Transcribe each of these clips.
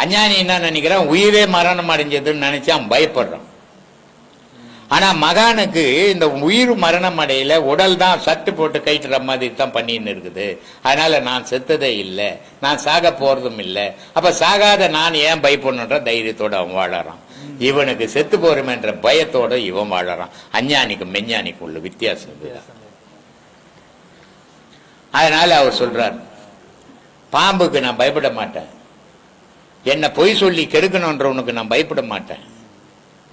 அஞ்ஞானி என்ன நினைக்கிறான்? உயிரே மரணம் அடைஞ்சதுன்னு நினைச்சான் அவன் பயப்படுறான். ஆனா மகானுக்கு இந்த உயிர் மரணம் அடையில உடல் தான் சட்டு போட்டு கைட்டுற மாதிரி தான் பண்ணின்னு இருக்குது. அதனால நான் செத்ததே இல்லை நான் சாக போறதும் இல்லை. அப்ப சாகாத நான் ஏன் பயப்படணுன்ற தைரியத்தோட அவன் வாழறான். இவனுக்கு செத்து போறோமென்ற பயத்தோட இவன் வாழறான். அஞ்ஞானிக்கு மெஞ்ஞானிக்கு உள்ள வித்தியாசம் இதுதான். அதனால அவர் சொல்றார் பாம்புக்கு நான் பயப்பட மாட்டேன். என்னை பொய் சொல்லி கெடுக்கணுன்றவனுக்கு நான் பயப்பட மாட்டேன்.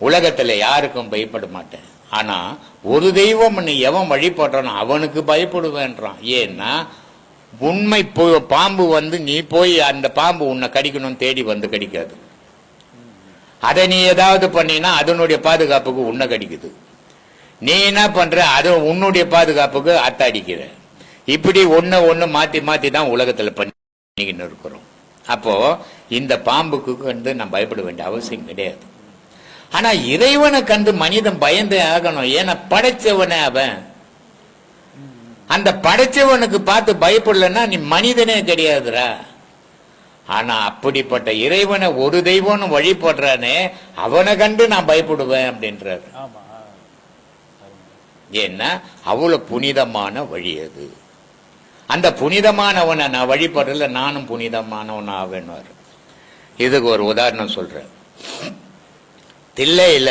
உலகத்தில் யாருக்கும் பயப்பட மாட்டேன். ஆனால் ஒரு தெய்வம் நீ எவன் வழிபடுறானோ அவனுக்கு பயப்படுவேன்றான். ஏன்னா உண்மை போய் பாம்பு வந்து நீ போய் அந்த பாம்பு உன்னை கடிக்கணும்னு தேடி வந்து கடிக்காது. அதை நீ ஏதாவது பண்ணினா அதனுடைய பாதுகாப்புக்கு உன்னை கடிக்குது. நீ என்ன பண்ற? அது உன்னுடைய பாதுகாப்புக்கு அத்தாடிக்கிற. இப்படி ஒன்று ஒன்று மாத்தி மாத்தி தான் உலகத்துல பண்ணிக்கின்னு இருக்கிறோம். அப்போ இந்த பாம்புக்கு வந்து நான் பயப்பட வேண்டிய அவசியம் கிடையாது. ஆனா இறைவனை கண்டு மனிதன் பயந்தே ஆகணும். ஏன்னா படைச்சவனே அவன். அந்த படைச்சவனுக்கு பார்த்து பயப்படலன்னா நீ மனிதனே கிடையாதுடா. ஆனா அப்படிப்பட்ட இறைவனை ஒரு தெய்வம்னு வழிபடுறானே அவனை கண்டு நான் பயப்படுவேன் அப்படின்றாரு. ஏன்னா அவ்வளவு புனிதமான வழி அது. அந்த புனிதமானவனை நான் வழிபடல நானும் புனிதமானவன் ஆவேன்னு இதுக்கு ஒரு உதாரணம் சொல்றேன். தில்லையில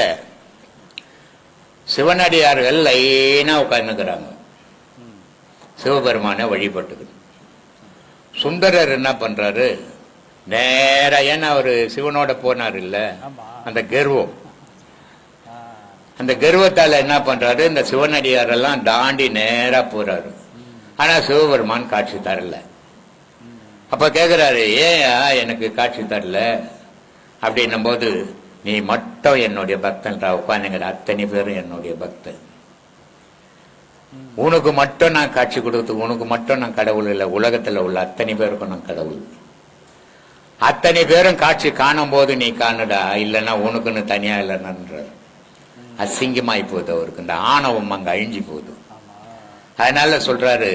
சிவனடியார்கள் லைனா உட்கார்ந்துக்கிறாங்க. சிவபெருமானை வழிபட்டுக்கு சுந்தரர் என்ன பண்றாரு? நேரா ஏன்னா அவரு சிவனோட போனார் இல்ல? அந்த கர்வம். அந்த கர்வத்தால என்ன பண்றாரு? இந்த சிவனடியாரெல்லாம் தாண்டி நேரா போறாரு. ஆனால் சிவபெருமான் காட்சி தரல. அப்போ கேட்குறாரு ஏன் எனக்கு காட்சி தரல. அப்படின்னும் போது நீ மட்டும் என்னுடைய பக்தன்றா உட்காந்துங்கிற அத்தனை பேரும் என்னுடைய பக்தன். உனக்கு மட்டும் நான் காட்சி கொடுத்து உனக்கு மட்டும் நான் கடவுள் இல்லை. உலகத்தில் உள்ள அத்தனை பேருக்கும் நான் கடவுள். அத்தனை பேரும் காட்சி காணும் போது நீ காணுடா. இல்லைன்னா உனக்குன்னு தனியா இல்லைன்றாரு அசிங்கமாய் போகுது அவருக்கு. இந்த ஆணவம் அங்கே அழிஞ்சு போகுது. அதனால சொல்றாரு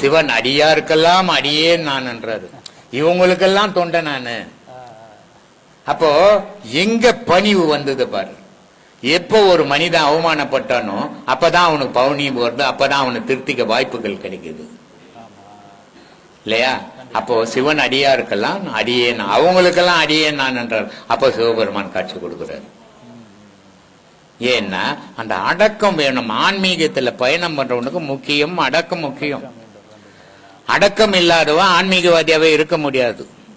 சிவன் அடியாருக்கெல்லாம் அடியே நான் என்றாரு இவங்களுக்கெல்லாம் தொண்டை நான். அப்போ எங்க பணிவு வந்தது பாரு. எப்போ ஒரு மனிதன் அவமானப்பட்டானோ அப்பதான் அவனுக்கு பவுனியம் வருது அப்பதான் அவனுக்கு திருத்திக்க வாய்ப்புகள் கிடைக்குது. இல்லையா? அப்போ சிவன் அடியாருக்கெல்லாம் அடியேன் அவங்களுக்கெல்லாம் அடியேன் நான் என்றார் அப்போ சிவபெருமான் காட்சி கொடுக்குறாரு. ஏன்னா அந்த அடக்கம் வேணும். ஆன்மீகத்துல பயணம் பண்றவனுக்கு முக்கியம் அடக்கம் முக்கியம். அடக்கம் இல்லாதவன் ஆன்மீகவாதியாவே இருக்க முடியாது.